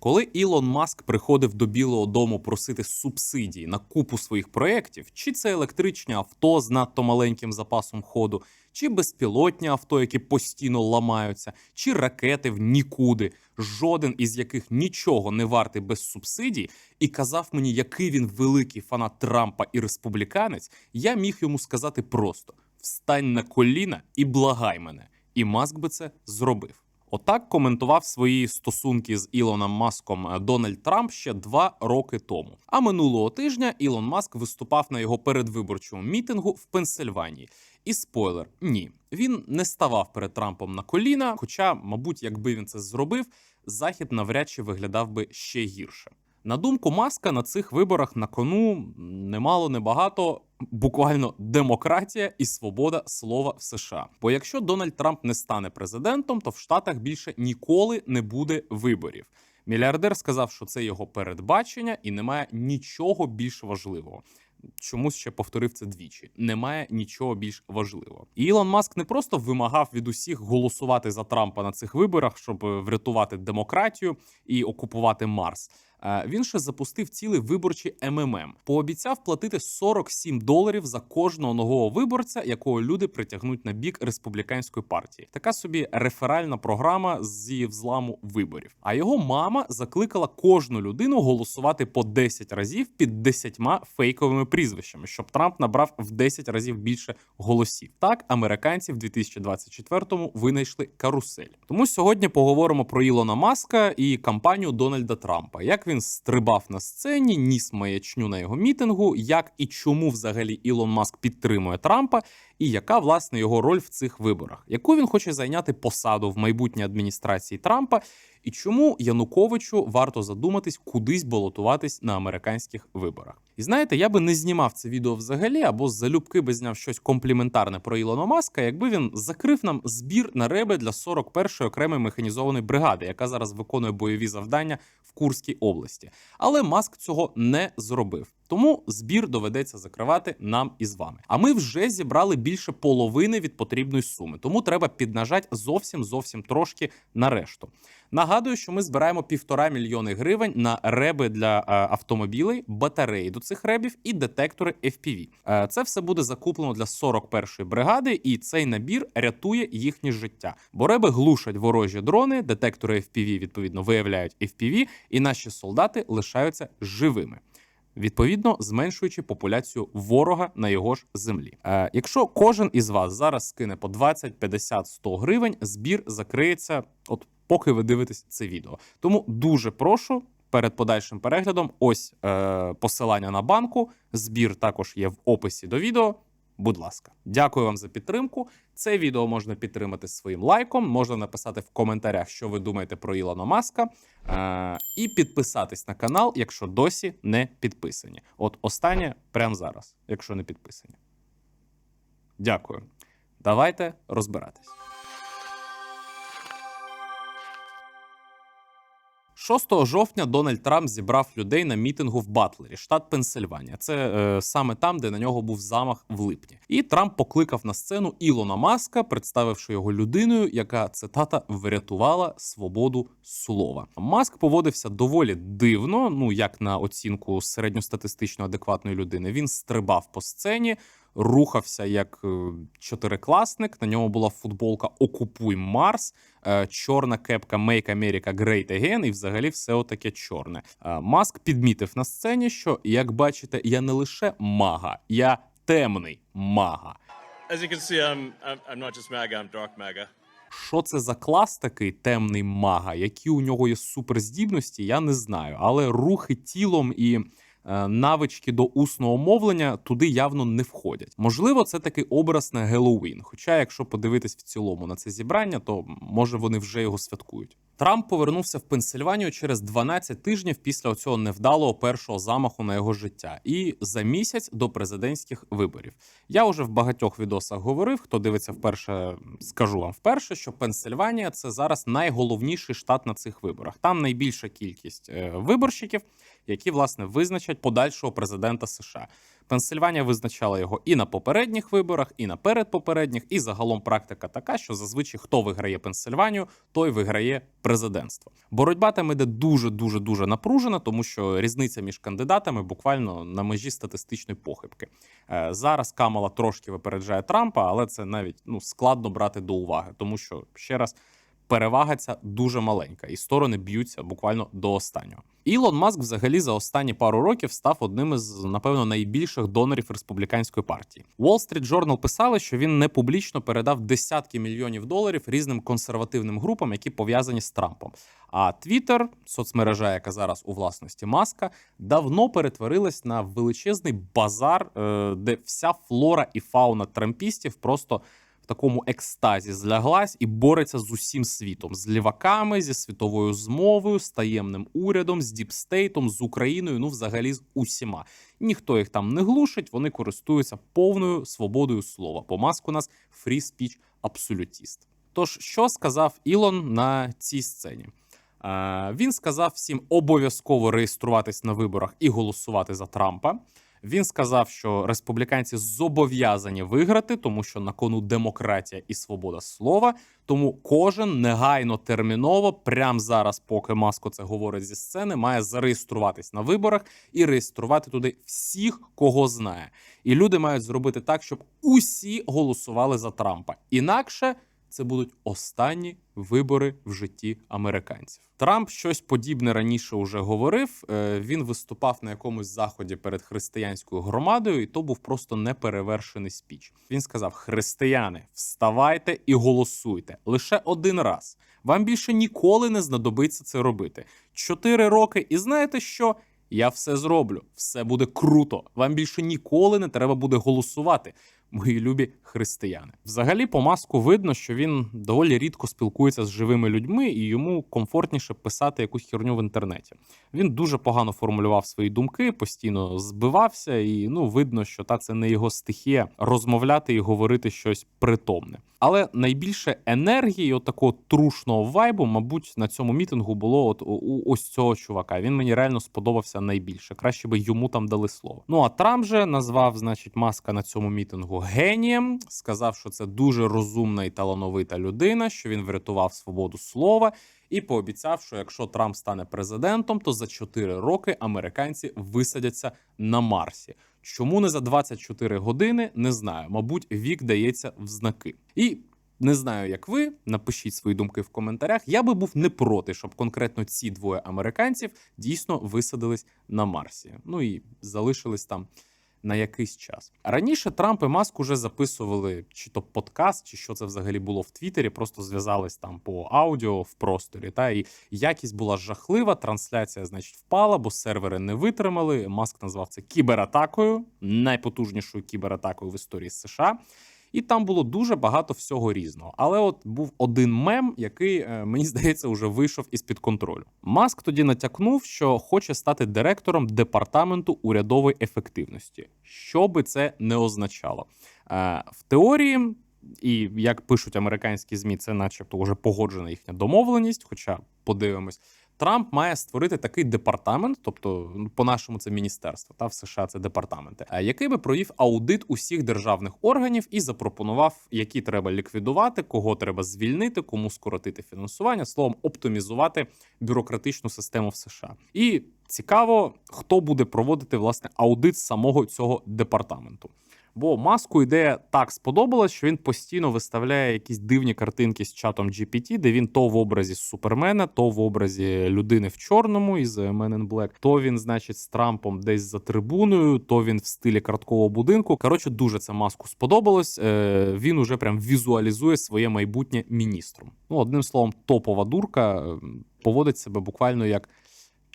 Коли Ілон Маск приходив до Білого Дому просити субсидії на купу своїх проєктів, чи це електричні авто з надто маленьким запасом ходу, чи безпілотні авто, які постійно ламаються, чи ракети в нікуди, жоден із яких нічого не вартий без субсидій, і казав мені, який він великий фанат Трампа і республіканець, я міг йому сказати просто: встань на коліна і благай мене. І Маск би це зробив. Отак коментував свої стосунки з Ілоном Маском е, Дональд Трамп ще два роки тому. А минулого тижня Ілон Маск виступав на його передвиборчому мітингу в Пенсильванії. І спойлер, ні, він не ставав перед Трампом на коліна. Хоча, мабуть, якби він це зробив, захід навряд чи виглядав би ще гірше. На думку Маска, на цих виборах на кону немало небагато, буквально демократія і свобода слова в США. Бо якщо Дональд Трамп не стане президентом, то в Штатах більше ніколи не буде виборів. Мільярдер сказав, що це його передбачення, і немає нічого більш важливого. Чомусь ще повторив це двічі. Немає нічого більш важливого. І Ілон Маск не просто вимагав від усіх голосувати за Трампа на цих виборах, щоб е, врятувати демократію і окупувати Марс. Е, Він ще запустив цілий виборчий МММ. Пообіцяв платити 47 доларів за кожного нового виборця, якого люди притягнуть на бік республіканської партії. Така собі реферальна програма зі взламу виборів. А його мама закликала кожну людину голосувати по 10 разів під 10 фейковими прізвищами, щоб Трамп набрав в 10 разів більше голосів. Так американці в 2024-му винайшли карусель. Тому сьогодні поговоримо про Ілона Маска і кампанію Дональда Трампа. Як він стрибав на сцені, ніс маячню на його мітингу, як і чому взагалі Ілон Маск підтримує Трампа, і яка власне його роль в цих виборах, яку він хоче зайняти посаду в майбутній адміністрації Трампа, і чому Януковичу варто задуматись кудись балотуватись на американських виборах. І знаєте, я би не знімав це відео взагалі, або з залюбки би зняв щось компліментарне про Ілона Маска, якби він закрив нам збір на реби для 41-ї окремої механізованої бригади, яка зараз виконує бойові завдання в Курській області. Але Маск цього не зробив. Тому збір доведеться закривати нам із вами. А ми вже зібрали більше половини від потрібної суми, тому треба піднажати зовсім зовсім трошки на решту. Нагадую, що ми збираємо півтора мільйони гривень на реби для е, автомобілей, батареї до цих ребів і детектори FPV. Е, це все буде закуплено для 41-ї бригади, і цей набір рятує їхнє життя. Бо реби глушать ворожі дрони, детектори FPV, відповідно виявляють FPV, і наші солдати лишаються живими відповідно зменшуючи популяцію ворога на його ж землі. Е, якщо кожен із вас зараз скине по 20, 50, 100 гривень, збір закриється, от поки ви дивитесь це відео. Тому дуже прошу. Перед подальшим переглядом, ось е, посилання на банку. Збір також є в описі до відео. Будь ласка, дякую вам за підтримку. Це відео можна підтримати своїм лайком, можна написати в коментарях, що ви думаєте про Ілона Маска, е- і підписатись на канал, якщо досі не підписані. От останнє прямо зараз, якщо не підписані. Дякую. Давайте розбиратись. 6 жовтня Дональд Трамп зібрав людей на мітингу в Батлері, штат Пенсильванія. Це е, саме там, де на нього був замах в липні. І Трамп покликав на сцену Ілона Маска, представивши його людиною, яка цитата врятувала свободу слова. Маск поводився доволі дивно. Ну як на оцінку середньостатистично адекватної людини. Він стрибав по сцені. Рухався як е, чотирикласник. На ньому була футболка Окупуй Марс, е, чорна кепка Make America Great Again і взагалі все отаке чорне. Е, Маск підмітив на сцені, що як бачите, я не лише мага, я темний мага. As you can see, I'm, I'm not just MAGA, I'm dark MAGA. Що це за клас такий темний мага? Які у нього є суперздібності, я не знаю. Але рухи тілом і навички до усного мовлення туди явно не входять. Можливо, це такий образ на Геловін. Хоча, якщо подивитись в цілому на це зібрання, то може вони вже його святкують. Трамп повернувся в Пенсильванію через 12 тижнів після цього невдалого першого замаху на його життя, і за місяць до президентських виборів. Я вже в багатьох відосах говорив. Хто дивиться вперше, скажу вам вперше, що Пенсильванія це зараз найголовніший штат на цих виборах. Там найбільша кількість е, виборщиків, які власне визначать подальшого президента США. Пенсильванія визначала його і на попередніх виборах, і на передпопередніх, і загалом практика така, що зазвичай хто виграє Пенсильванію, той виграє президентство. Боротьба там іде дуже дуже дуже напружена, тому що різниця між кандидатами буквально на межі статистичної похибки. Е, Зараз Камала трошки випереджає Трампа, але це навіть ну складно брати до уваги, тому що ще раз. Перевага ця дуже маленька, і сторони б'ються буквально до останнього. Ілон Маск взагалі за останні пару років став одним із, напевно, найбільших донорів республіканської партії. Wall Street Journal писали, що він не публічно передав десятки мільйонів доларів різним консервативним групам, які пов'язані з Трампом. А Twitter, соцмережа, яка зараз у власності Маска, давно перетворилась на величезний базар, е, де вся флора і фауна трампістів просто такому екстазі зляглась і бореться з усім світом: з ліваками, зі світовою змовою, з таємним урядом, з діпстейтом, з Україною, ну взагалі з усіма. Ніхто їх там не глушить, вони користуються повною свободою слова. По маску нас фрі спіч абсолютіст. Тож, що сказав Ілон на цій сцені? Е, Він сказав всім обов'язково реєструватись на виборах і голосувати за Трампа. Він сказав, що республіканці зобов'язані виграти, тому що на кону демократія і свобода слова. Тому кожен негайно терміново, прямо зараз, поки маско це говорить зі сцени, має зареєструватись на виборах і реєструвати туди всіх, кого знає. І люди мають зробити так, щоб усі голосували за Трампа. Інакше це будуть останні вибори в житті американців. Трамп щось подібне раніше вже говорив. Е, Він виступав на якомусь заході перед християнською громадою, і то був просто неперевершений спіч. Він сказав: Християни, вставайте і голосуйте лише один раз. Вам більше ніколи не знадобиться це робити. Чотири роки, і знаєте що? Я все зроблю, все буде круто. Вам більше ніколи не треба буде голосувати мої любі християни. Взагалі, по маску видно, що він доволі рідко спілкується з живими людьми, і йому комфортніше писати якусь херню в інтернеті. Він дуже погано формулював свої думки, постійно збивався, і ну видно, що та це не його стихія розмовляти і говорити щось притомне. Але найбільше енергії, от такого трушного вайбу, мабуть, на цьому мітингу було от у- ось цього чувака. Він мені реально сподобався найбільше. Краще би йому там дали слово. Ну а Трамп же назвав, значить, маска на цьому мітингу генієм. Сказав, що це дуже розумна і талановита людина, що він врятував свободу слова. І пообіцяв, що якщо Трамп стане президентом, то за 4 роки американці висадяться на Марсі. Чому не за 24 години? Не знаю. Мабуть, вік дається в знаки. І не знаю, як ви. Напишіть свої думки в коментарях. Я би був не проти, щоб конкретно ці двоє американців дійсно висадились на Марсі. Ну і залишились там на якийсь час. Раніше Трамп і Маск уже записували чи то подкаст, чи що це взагалі було в Твіттері, просто зв'язались там по аудіо в просторі. Та і якість була жахлива. Трансляція, значить, впала, бо сервери не витримали. Маск назвав це кібератакою, найпотужнішою кібератакою в історії США. І там було дуже багато всього різного. Але от був один мем, який е, мені здається вже вийшов із під контролю. Маск тоді натякнув, що хоче стати директором департаменту урядової ефективності, що би це не означало. Е, В теорії. І як пишуть американські змі, це, начебто, вже погоджена їхня домовленість. Хоча подивимось, Трамп має створити такий департамент, тобто ну, по-нашому це міністерство, та в США це департаменти, який би провів аудит усіх державних органів і запропонував, які треба ліквідувати, кого треба звільнити, кому скоротити фінансування, словом, оптимізувати бюрократичну систему в США. І цікаво, хто буде проводити власне аудит самого цього департаменту. Бо маску ідея так сподобалась, що він постійно виставляє якісь дивні картинки з чатом GPT, де він то в образі Супермена, то в образі людини в чорному із Men in Black, то він, значить, з Трампом десь за трибуною, то він в стилі карткового будинку. Коротше, дуже це маску сподобалось. Е, Він уже прям візуалізує своє майбутнє міністром. Ну, одним словом, топова дурка е, поводить себе буквально як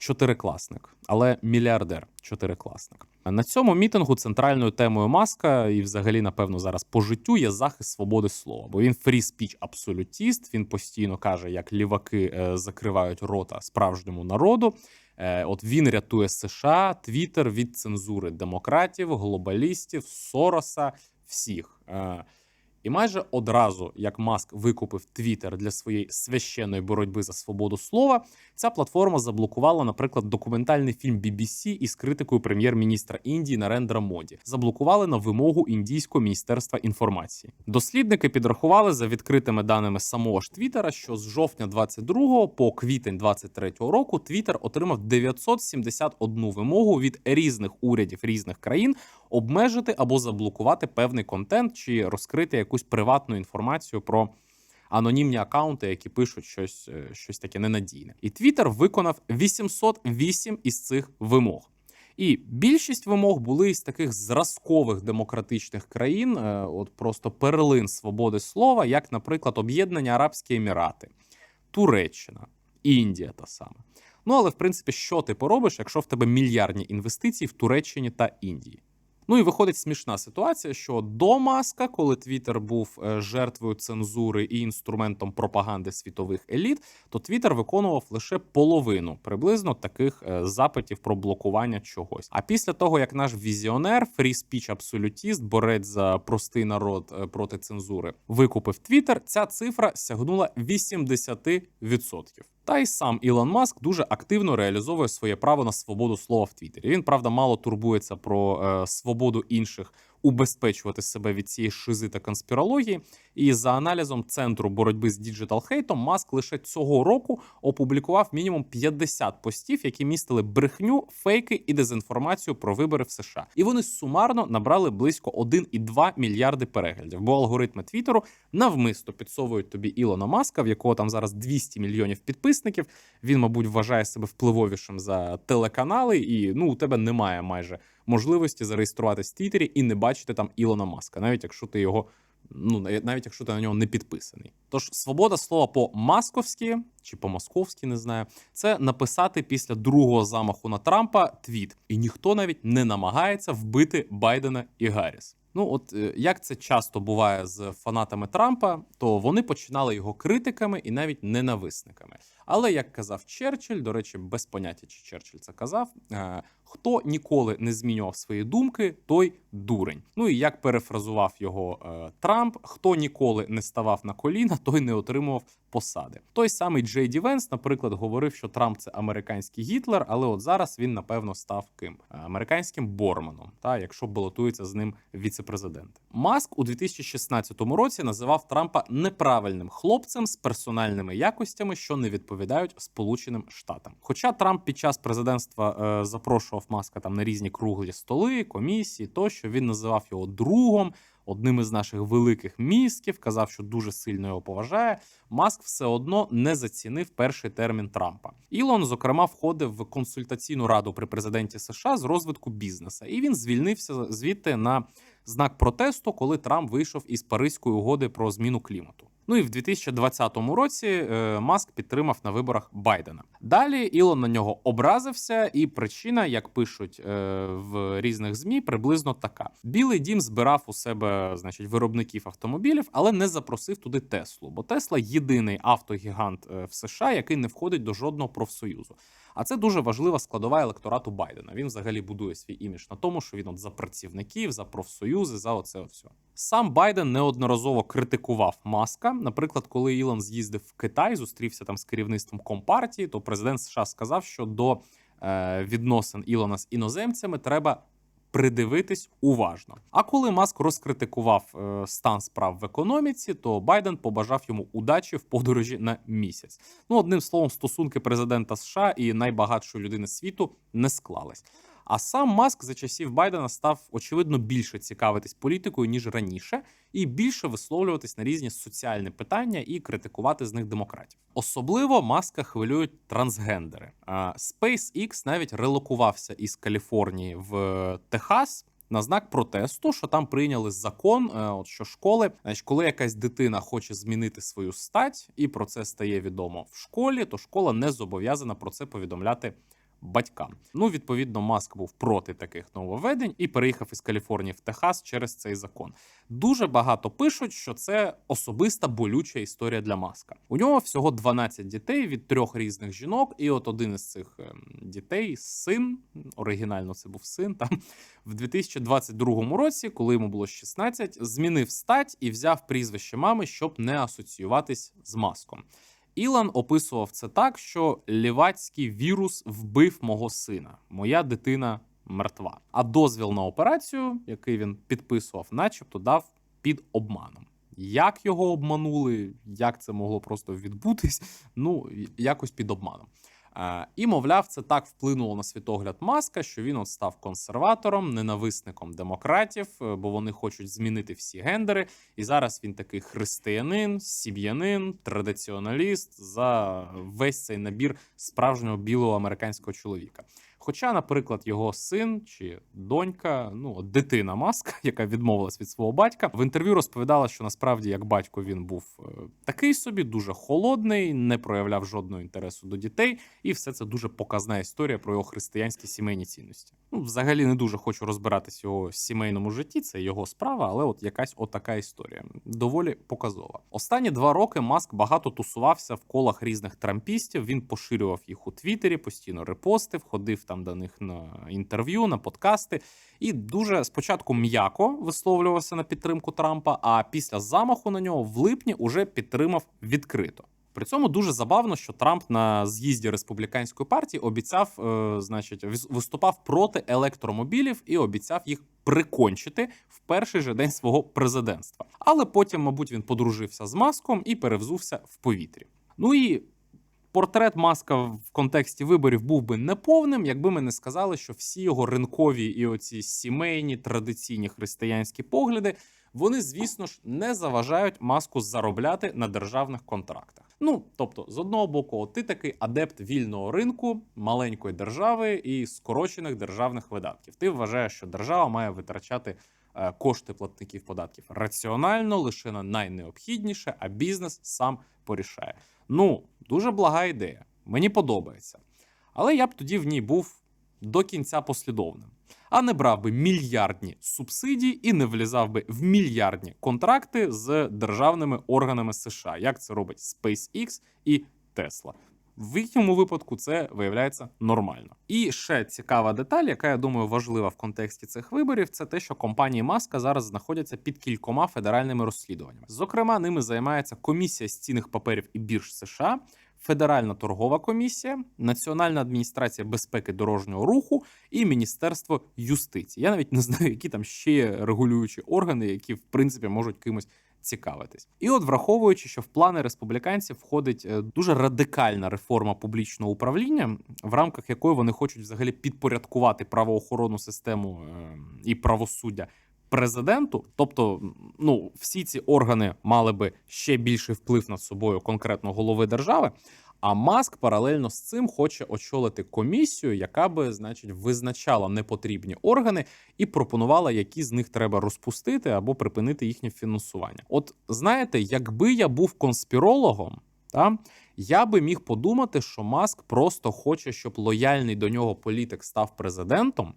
чотирикласник, але мільярдер чотирикласник. На цьому мітингу центральною темою маска, і взагалі, напевно, зараз по життю є захист свободи слова, бо він фрі-спіч абсолютіст. Він постійно каже, як ліваки е, закривають рота справжньому народу. Е, От він рятує США, Твіттер від цензури демократів, глобалістів, Сороса, всіх. І майже одразу, як Маск викупив Твіттер для своєї священної боротьби за свободу слова, ця платформа заблокувала, наприклад, документальний фільм BBC із критикою прем'єр-міністра Індії Нарендра Моді. Заблокували на вимогу індійського міністерства інформації. Дослідники підрахували за відкритими даними самого ж Твіттера, що з жовтня 22 по квітень 23 року Твіттер отримав 971 вимогу від різних урядів різних країн обмежити або заблокувати певний контент чи розкрити якусь приватну інформацію про анонімні акаунти, які пишуть щось, е, щось таке ненадійне. І Twitter виконав 808 із цих вимог. І більшість вимог були із таких зразкових демократичних країн, е, от просто перлин свободи слова, як, наприклад, Об'єднані Арабські Емірати, Туреччина, Індія та саме. Ну але в принципі, що ти поробиш, якщо в тебе мільярдні інвестиції в Туреччині та Індії? Ну і виходить смішна ситуація, що до Маска, коли Твіттер був е, жертвою цензури і інструментом пропаганди світових еліт, то Твіттер виконував лише половину приблизно таких е, запитів про блокування чогось. А після того, як наш візіонер, фрі-спіч абсолютіст, борець за простий народ е, проти цензури, викупив Твіттер, ця цифра сягнула 80%. Та й сам Ілон Маск дуже активно реалізовує своє право на свободу слова в Твіттері. Він правда мало турбується про е, свободу інших убезпечувати себе від цієї шизи та конспірології. І за аналізом центру боротьби з діджитал хейтом, Маск лише цього року опублікував мінімум 50 постів, які містили брехню, фейки і дезінформацію про вибори в США. І вони сумарно набрали близько 1,2 мільярди переглядів. Бо алгоритми Твіттеру навмисто підсовують тобі Ілона Маска, в якого там зараз 200 мільйонів підписників. Він, мабуть, вважає себе впливовішим за телеканали, і ну у тебе немає майже можливості зареєструватись в Твіттері і не бачити там Ілона Маска, навіть якщо ти його. Ну, навіть якщо ти на нього не підписаний. Тож свобода слова по-масковськи чи по-московськи, не знаю, це написати після другого замаху на Трампа твіт, і ніхто навіть не намагається вбити Байдена і Гарріс. Ну, от е, як це часто буває з фанатами Трампа, то вони починали його критиками і навіть ненависниками. Але як казав Черчилль, до речі, без поняття, чи Черчилль це казав, е, хто ніколи не змінював свої думки, той дурень. Ну і як перефразував його е, Трамп, хто ніколи не ставав на коліна, той не отримував посади. Той самий Джей Ді Венс, наприклад, говорив, що Трамп це американський Гітлер, але от зараз він напевно став ким американським Борманом, та якщо балотується з ним віцепрезидент. Маск у 2016 році називав Трампа неправильним хлопцем з персональними якостями, що не відповідають Сполученим Штатам. Хоча Трамп під час президентства е, запрошував Маска там на різні круглі столи, комісії, тощо він називав його другом. Одним із наших великих мізків казав, що дуже сильно його поважає. Маск все одно не зацінив перший термін Трампа. Ілон, зокрема, входив в консультаційну раду при президенті США з розвитку бізнесу, і він звільнився звідти на знак протесту, коли Трамп вийшов із Паризької угоди про зміну клімату. Ну і в 2020 році е, Маск підтримав на виборах Байдена. Далі Ілон на нього образився, і причина, як пишуть е, в різних змі, приблизно така: Білий дім збирав у себе, значить, виробників автомобілів, але не запросив туди Теслу. Бо Тесла єдиний автогігант е, в США, який не входить до жодного профсоюзу. А це дуже важлива складова електорату Байдена. Він взагалі будує свій імідж на тому, що він от за працівників, за профсоюзи, за оце все. Сам Байден неодноразово критикував Маска. Наприклад, коли Ілон з'їздив в Китай, зустрівся там з керівництвом компартії, то президент США сказав, що до е, відносин Ілона з іноземцями треба. Придивитись уважно. А коли Маск розкритикував е, стан справ в економіці, то Байден побажав йому удачі в подорожі на місяць. Ну, одним словом, стосунки президента США і найбагатшої людини світу не склались. А сам Маск за часів Байдена став очевидно більше цікавитись політикою ніж раніше, і більше висловлюватись на різні соціальні питання і критикувати з них демократів. Особливо маска хвилюють трансгендери. SpaceX навіть релокувався із Каліфорнії в Техас. На знак протесту, що там прийняли закон, е, от що школи, значить, коли якась дитина хоче змінити свою стать, і про це стає відомо в школі, то школа не зобов'язана про це повідомляти батькам. Ну, відповідно, Маск був проти таких нововведень і переїхав із Каліфорнії в Техас через цей закон. Дуже багато пишуть, що це особиста болюча історія для Маска. У нього всього 12 дітей від трьох різних жінок, і от один із цих ем, дітей, син, оригінально це був син, там в 2022 році, коли йому було 16, змінив стать і взяв прізвище мами, щоб не асоціюватись з маском. Ілан описував це так, що лівацький вірус вбив мого сина. Моя дитина мертва. А дозвіл на операцію, який він підписував, начебто дав під обманом. Як його обманули, як це могло просто відбутись? Ну, якось під обманом. Е, І, мовляв, це так вплинуло на світогляд Маска, що він от став консерватором, ненависником демократів, е, бо вони хочуть змінити всі гендери. І зараз він такий християнин, сім'янин, традиціоналіст за весь цей набір справжнього білого американського чоловіка. Хоча, наприклад, його син чи донька, ну дитина Маска, яка відмовилась від свого батька, в інтерв'ю розповідала, що насправді як батько він був е, такий собі, дуже холодний, не проявляв жодного інтересу до дітей, і все це дуже показна історія про його християнські сімейні цінності. Ну, взагалі не дуже хочу розбиратись його сімейному житті, це його справа, але от якась отака історія доволі показова. Останні два роки Маск багато тусувався в колах різних трампістів. Він поширював їх у Твіттері, постійно репостив, ходив там до них на інтерв'ю, на подкасти, і дуже спочатку м'яко висловлювався на підтримку Трампа. А після замаху на нього в липні уже підтримав відкрито. При цьому дуже забавно, що Трамп на з'їзді республіканської партії обіцяв, е, значить, вис- виступав проти електромобілів і обіцяв їх прикончити в перший же день свого президентства. Але потім, мабуть, він подружився з маском і перевзувся в повітрі. Ну і портрет маска в контексті виборів був би неповним, якби ми не сказали, що всі його ринкові і оці сімейні традиційні християнські погляди. Вони, звісно ж, не заважають маску заробляти на державних контрактах. Ну тобто, з одного боку, ти такий адепт вільного ринку, маленької держави і скорочених державних видатків. Ти вважаєш, що держава має витрачати е, кошти платників податків раціонально, лише на найнеобхідніше, а бізнес сам порішає. Ну, дуже блага ідея. Мені подобається. Але я б тоді в ній був до кінця послідовним, а не брав би мільярдні субсидії і не влізав би в мільярдні контракти з державними органами США, як це робить SpaceX і Tesla. В їхньому випадку це виявляється нормально. І ще цікава деталь, яка я думаю важлива в контексті цих виборів, це те, що компанії Маска зараз знаходяться під кількома федеральними розслідуваннями. Зокрема, ними займається комісія з цінних паперів і бірж США. Федеральна торгова комісія, Національна адміністрація безпеки дорожнього руху і Міністерство юстиції. Я навіть не знаю, які там ще регулюючі органи, які в принципі можуть кимось цікавитись. І от враховуючи, що в плани республіканців входить е, дуже радикальна реформа публічного управління, в рамках якої вони хочуть взагалі підпорядкувати правоохоронну систему е, і правосуддя. Президенту, тобто, ну всі ці органи мали би ще більший вплив над собою конкретно голови держави. А Маск паралельно з цим хоче очолити комісію, яка би, значить, визначала непотрібні органи і пропонувала, які з них треба розпустити або припинити їхнє фінансування. От знаєте, якби я був конспірологом, та я би міг подумати, що Маск просто хоче, щоб лояльний до нього політик став президентом,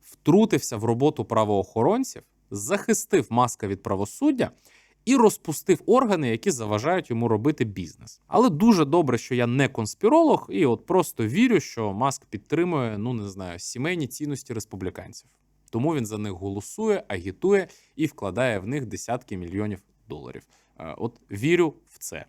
втрутився в роботу правоохоронців, захистив маска від правосуддя і розпустив органи, які заважають йому робити бізнес. Але дуже добре, що я не конспіролог, і от просто вірю, що Маск підтримує, ну не знаю, сімейні цінності республіканців. Тому він за них голосує, агітує і вкладає в них десятки мільйонів доларів. Е, От вірю в це.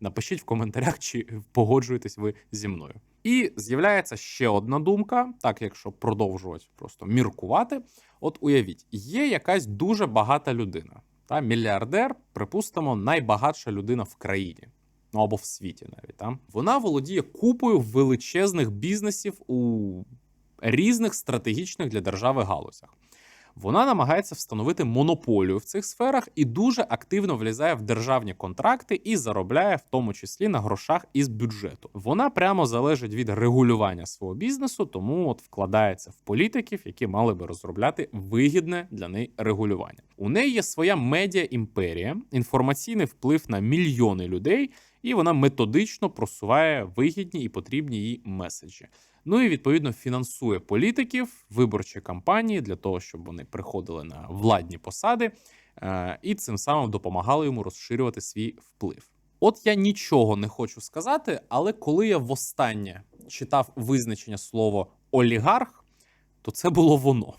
Напишіть в коментарях, чи погоджуєтесь ви зі мною. І з'являється ще одна думка, так якщо продовжувати просто міркувати. От уявіть, є якась дуже багата людина, та мільярдер, припустимо, найбагатша людина в країні. Ну або в світі навіть там вона володіє купою величезних бізнесів у різних стратегічних для держави галузях. Вона намагається встановити монополію в цих сферах і дуже активно влізає в державні контракти і заробляє в тому числі на грошах із бюджету. Вона прямо залежить від регулювання свого бізнесу, тому от вкладається в політиків, які мали би розробляти вигідне для неї регулювання. У неї є своя медіа імперія, інформаційний вплив на мільйони людей. І вона методично просуває вигідні і потрібні їй меседжі. Ну і відповідно фінансує політиків, виборчі кампанії для того, щоб вони приходили на владні посади е, і цим самим допомагали йому розширювати свій вплив. От я нічого не хочу сказати, але коли я востаннє читав визначення слова олігарх, то це було воно.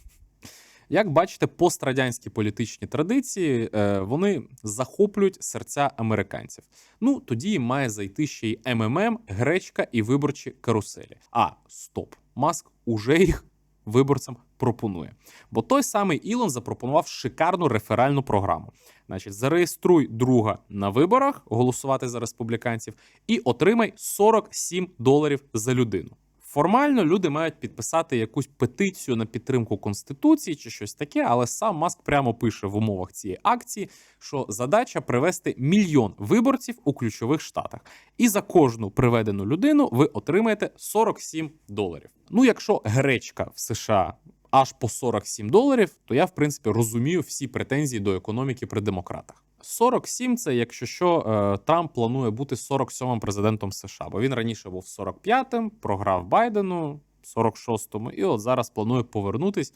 Як бачите, пострадянські політичні традиції е, вони захоплюють серця американців. Ну тоді має зайти ще й МММ, гречка і виборчі каруселі. А стоп, маск уже їх виборцям пропонує. Бо той самий Ілон запропонував шикарну реферальну програму. Значить, зареєструй друга на виборах, голосувати за республіканців, і отримай 47 доларів за людину. Формально люди мають підписати якусь петицію на підтримку конституції чи щось таке, але сам Маск прямо пише в умовах цієї акції, що задача привести мільйон виборців у ключових штатах, і за кожну приведену людину ви отримаєте 47 доларів. Ну, якщо гречка в США аж по 47 доларів, то я в принципі розумію всі претензії до економіки при демократах. 47 – це якщо що е, Трамп планує бути 47-м президентом США, бо він раніше був 45-м, програв Байдену 46-му, і от зараз планує повернутись.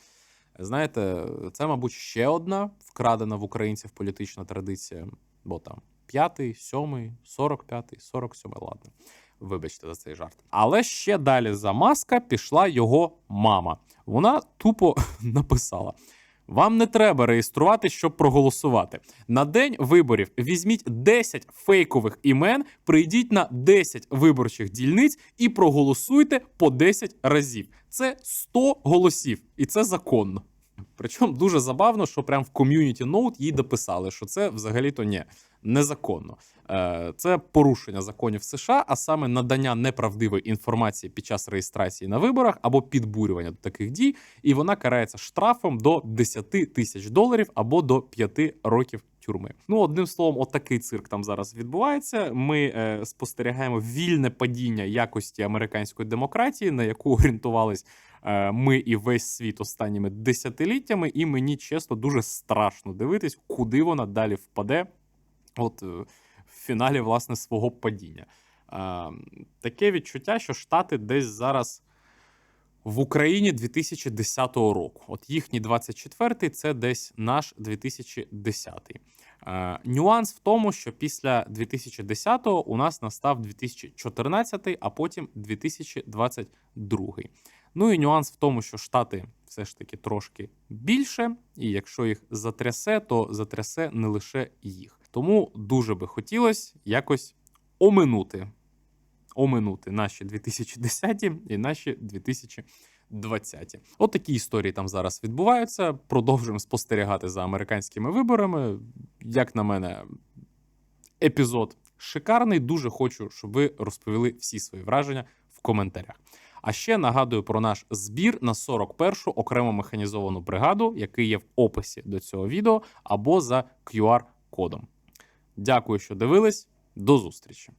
Знаєте, це, мабуть, ще одна вкрадена в українців політична традиція, бо там п'ятий, сьомий, 45-й, 47-й, ладно. Вибачте за цей жарт. Але ще далі за маска пішла його мама. Вона тупо написала: вам не треба реєструвати, щоб проголосувати. На день виборів візьміть 10 фейкових імен, прийдіть на 10 виборчих дільниць і проголосуйте по 10 разів. Це 100 голосів, і це законно. Причому дуже забавно, що прям в ком'юніті ноут їй дописали, що це взагалі-то ні, незаконно. Е, Це порушення законів США, а саме надання неправдивої інформації під час реєстрації на виборах або підбурювання до таких дій, і вона карається штрафом до 10 тисяч доларів або до 5 років тюрми. Ну, одним словом, отакий цирк там зараз відбувається. Ми е, спостерігаємо вільне падіння якості американської демократії, на яку орієнтувались е, ми і весь світ останніми десятиліттями, і мені чесно дуже страшно дивитись, куди вона далі впаде. От е, в фіналі власне свого падіння. Е, таке відчуття, що Штати десь зараз в Україні 2010 року. От їхній 24-й це десь наш 2010. Е, нюанс в тому, що після 2010-го у нас настав 2014, а потім 2022. Ну і нюанс в тому, що Штати все ж таки трошки більше, і якщо їх затрясе, то затрясе не лише їх. Тому дуже би хотілося якось оминути, оминути наші 2010 і наші 2020. От такі історії там зараз відбуваються. Продовжуємо спостерігати за американськими виборами. Як на мене, епізод шикарний. Дуже хочу, щоб ви розповіли всі свої враження в коментарях. А ще нагадую про наш збір на 41-шу окремо механізовану бригаду, який є в описі до цього відео, або за QR-кодом. Дякую, що дивились. До зустрічі!